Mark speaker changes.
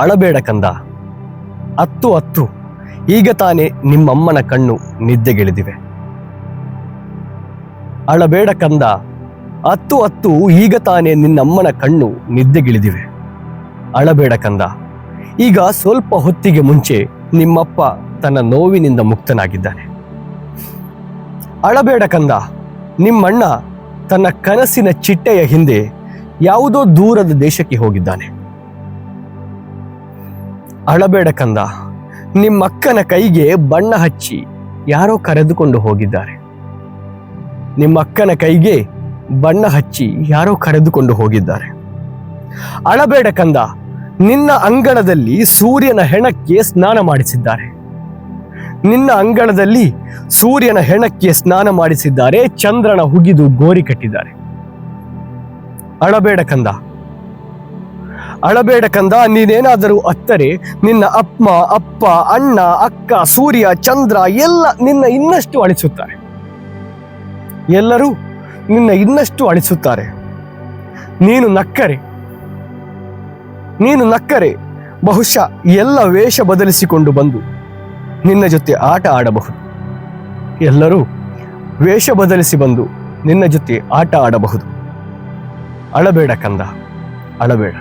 Speaker 1: ಅಳಬೇಡ ಕಂದ. ಅತ್ತು ಅತ್ತು, ಈಗ ತಾನೇ ನಿಮ್ಮಮ್ಮನ ಕಣ್ಣು ನಿದ್ದೆಗೆಳಿದಿವೆ. ಅಳಬೇಡ ಕಂದ, ಅತ್ತು ಅತ್ತು, ಈಗ ತಾನೇ ನಿನ್ನಮ್ಮನ ಕಣ್ಣು ನಿದ್ದೆಗಿಳಿದಿವೆ. ಅಳಬೇಡ ಕಂದ, ಈಗ ಸ್ವಲ್ಪ ಹೊತ್ತಿಗೆ ಮುಂಚೆ ನಿಮ್ಮಪ್ಪ ತನ್ನ ನೋವಿನಿಂದ ಮುಕ್ತನಾಗಿದ್ದಾನೆ. ಅಳಬೇಡ ಕಂದ, ನಿಮ್ಮಣ್ಣ ತನ್ನ ಕನಸಿನ ಚಿಟ್ಟೆಯ ಹಿಂದೆ ಯಾವುದೋ ದೂರದ ದೇಶಕ್ಕೆ ಹೋಗಿದ್ದಾನೆ. ಅಳಬೇಡ ಕಂದ. ನಿಮ್ಮಕ್ಕನ ಕೈಗೆ ಬಣ್ಣ ಹಚ್ಚಿ ಯಾರೋ ಕರೆದುಕೊಂಡು ಹೋಗಿದ್ದಾರೆ. ನಿಮ್ಮಕ್ಕನ ಕೈಗೆ ಬಣ್ಣ ಹಚ್ಚಿ ಯಾರೋ ಕರೆದುಕೊಂಡು ಹೋಗಿದ್ದಾರೆ. ಅಳಬೇಡ ಕಂದ. ನಿನ್ನ ಅಂಗಣದಲ್ಲಿ ಸೂರ್ಯನ ಹೆಣಕ್ಕೆ ಸ್ನಾನ ಮಾಡಿಸಿದ್ದಾರೆ. ನಿನ್ನ ಅಂಗಣದಲ್ಲಿ ಸೂರ್ಯನ ಹೆಣಕ್ಕೆ ಸ್ನಾನ ಮಾಡಿಸಿದ್ದಾರೆ. ಚಂದ್ರನ ಹುಗಿದು ಗೋರಿ ಕಟ್ಟಿದ್ದಾರೆ. ಅಳಬೇಡ ಕಂದ. ಅಳಬೇಡ ಕಂದ, ನೀನೇನಾದರೂ ಅತ್ತರೆ. ನಿನ್ನ ಅಪ್ಪ ಅಪ್ಪ, ಅಣ್ಣ, ಅಕ್ಕ, ಸೂರ್ಯ, ಚಂದ್ರ ಎಲ್ಲ ನಿನ್ನ ಇನ್ನಷ್ಟು ಅಳಿಸುತ್ತಾರೆ. ಎಲ್ಲರೂ ನಿನ್ನ ಇನ್ನಷ್ಟು ಅಳಿಸುತ್ತಾರೆ. ನೀನು ನಕ್ಕರೆ. ನೀನು ನಕ್ಕರೆ. ಬಹುಶಃ ಎಲ್ಲ ವೇಷ ಬದಲಿಸಿಕೊಂಡು ಬಂದು ನಿನ್ನ ಜೊತೆ ಆಟ ಆಡಬಹುದು. ಎಲ್ಲರೂ ವೇಷ ಬದಲಿಸಿ ಬಂದು ನಿನ್ನ ಜೊತೆ ಆಟ ಆಡಬಹುದು. ಅಳಬೇಡ ಕಂದ, ಅಳಬೇಡ.